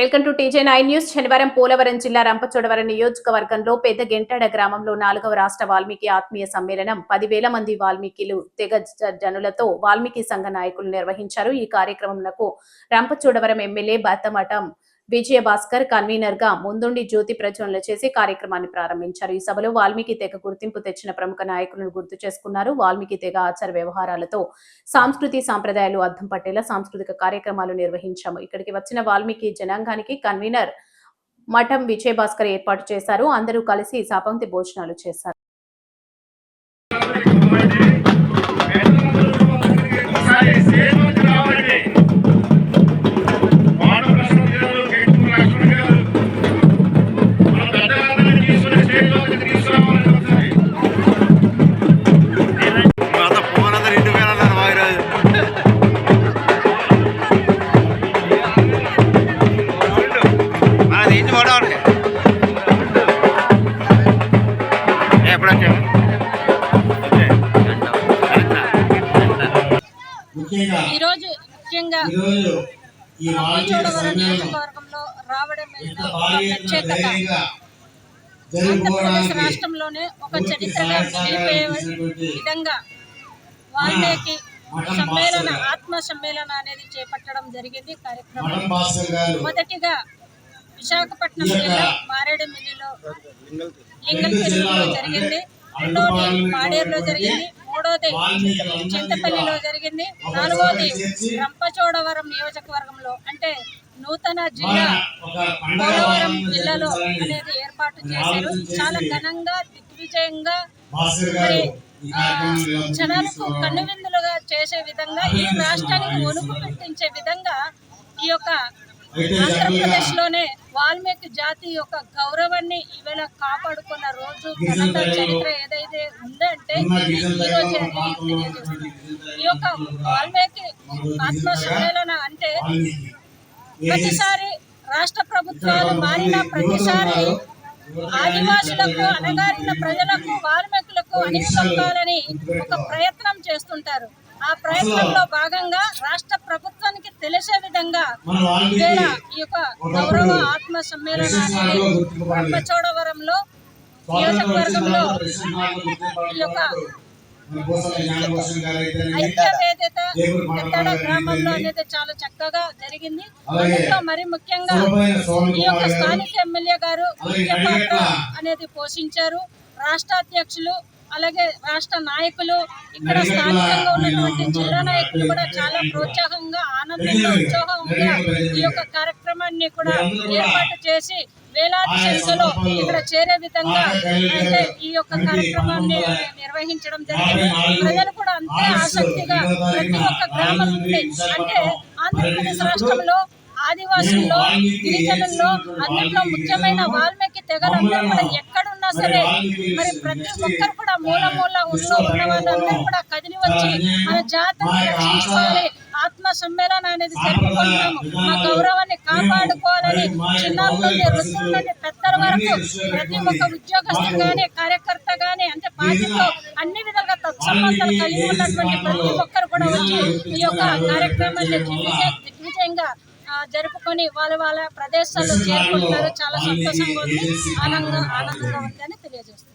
Welcome to TJ nine news. శనివారం పోలవరం జిల్లా రంపచోడవరం నియోజకవర్గంలో పెద్ద గెంటాడ గ్రామంలో నాలుగవ రాష్ట్ర వాల్మీకి ఆత్మీయ సమ్మేళనం. పదివేల మంది వాల్మీకిలు తెగ జ- జనులతో వాల్మీకి సంఘ నాయకులు నిర్వహించారు. ఈ కార్యక్రమంలో రంపచోడవరం ఎమ్మెల్యే బత్తమఠం విజయ భాస్కర్ కన్వీనర్గా ముందుండి జ్యోతి ప్రజ్వలన చేసి కార్యక్రమాన్ని ప్రారంభించారు. ఈ సభలో వాల్మీకి తెగ గుర్తింపు తెచ్చిన ప్రముఖ నాయకులను గుర్తు చేసుకున్నారు. వాల్మీకి తెగ ఆచార వ్యవహారాలతో సాంస్కృతి సాంప్రదాయాలు అద్దం పట్టేలా సాంస్కృతిక కార్యక్రమాలు నిర్వహించాము. ఇక్కడికి వచ్చిన వాల్మీకి జనాంగానికి కన్వీనర్ మఠం విజయభాస్కర్ ఏర్పాటు చేశారు. అందరూ కలిసి సాపంతి భోజనాలు చేశారు. ముఖ్యంగా నియోజకవర్గంలో రావడం ప్రత్యేకత. ఆంధ్రప్రదేశ్ రాష్ట్రంలోనే ఒక చరిత్రగా అందించినటువంటి విధంగా వాల్మీకి సమ్మేళన. ఆత్మ సమ్మేళన అనేది చేపట్టడం జరిగింది కార్యక్రమం. మొదటిగా విశాఖపట్నం జిల్లా మారేడుమిల్లిలో రెండు లింగల్పల్లిలో జరిగింది. అల్లుపాలెంలో పాడేరులో జరిగింది. మూడోది చింతపల్లిలో జరిగింది. నాలుగోది రంపచోడవరం నియోజకవర్గంలో అంటే నూతన జిల్లా పోలవరం జిల్లాలో అనేది ఏర్పాటు చేశారు. చాలా ఘనంగా దిగ్విజయంగా మరి జనాలకు కన్నువిందులుగా చేసే విధంగా ఈ రాష్ట్రానికి వణుకు పెట్టించే విధంగా ఈ యొక్క అయితే ఆంధ్రప్రదేశ్లోనే వాల్మీకి జాతి యొక్క గౌరవాన్ని ఈవేళ కాపాడుకున్న రోజు ఘనత చరిత్ర ఏదైతే ఉందంటే ఉన్న ఈ యొక్క వాల్మీకి ఆత్మ సమ్మేళన అంటే ప్రతిసారి రాష్ట్ర ప్రభుత్వాలు మారిన ప్రతిసారి ఆదివాసులకు అణగారిన ప్రజలకు వాల్మీకులకు అణిగిలొక్కాలని ఒక ప్రయత్నం చేస్తుంటారు. ఆ ప్రయత్నంలో భాగంగా రాష్ట్ర ప్రభుత్వానికి తెలిసే విధంగా ఈ యొక్క గౌరవ ఆత్మ సమ్మేళన అనేది రంపచోడవరంలో నియోజకవర్గంలో ఈ యొక్క ఐక్య వేదిక ఎత్తడ గ్రామంలో అనేది చాలా చక్కగా జరిగింది. అందులో మరి ముఖ్యంగా ఈ యొక్క స్థానిక ఎమ్మెల్యే గారు ముఖ్య పాత్ర అనేది పోషించారు. రాష్ట్ర అధ్యక్షులు అలాగే రాష్ట్ర నాయకులు ఇక్కడ స్థానికంగా ఉన్నటువంటి జిల్లా నాయకులు కూడా చాలా ప్రోత్సాహంగా ఆనందంగా ఉత్సాహంగా ఈ యొక్క కార్యక్రమాన్ని కూడా ఏర్పాటు చేసి వేలాది సంఖ్యలో ఇక్కడ చేరే విధంగా అంటే ఈ యొక్క కార్యక్రమాన్ని నిర్వహించడం జరిగింది. ప్రజలు కూడా అంతే ఆసక్తిగా ప్రతి ఒక్క గ్రామం నుండి అంటే ఆంధ్రప్రదేశ్ రాష్ట్రంలో ఆదివాసుల్లో గిరిజనుల్లో అన్నింటిలో ముఖ్యమైన వాల్మీకి తెగలందరూ కూడా ఎక్కడున్నా సరే మరి ప్రతి ఒక్కరు కూడా మూల మూల ఊళ్ళో ఉన్న వాళ్ళందరూ కూడా కదిలి వచ్చి మన జాతిని రక్షించుకోవాలి. ఆత్మ సమ్మేళన అనేది జరుపుకుంటున్నాము. మా గౌరవాన్ని కాపాడుకోవాలని చిన్నారులని వృద్ధులని పెద్దల వరకు ప్రతి ఒక్క ఉద్యోగస్తు గాని కార్యకర్త గాని అంటే పార్టీతో అన్ని విధాలుగా తత్సంబంధాలు కలిగి ఉన్నటువంటి ప్రతి ఒక్కరు కూడా వచ్చి ఈ యొక్క కార్యక్రమాన్ని దిగ్విజయంగా జరుపుకొని వాళ్ళ వాళ్ళ ప్రదేశాల్లో చేరుకుంటున్నారు. చాలా సంతోషంగా ఉంది. ఆనందంగా ఆనందంగా ఉంది అని తెలియజేస్తున్నారు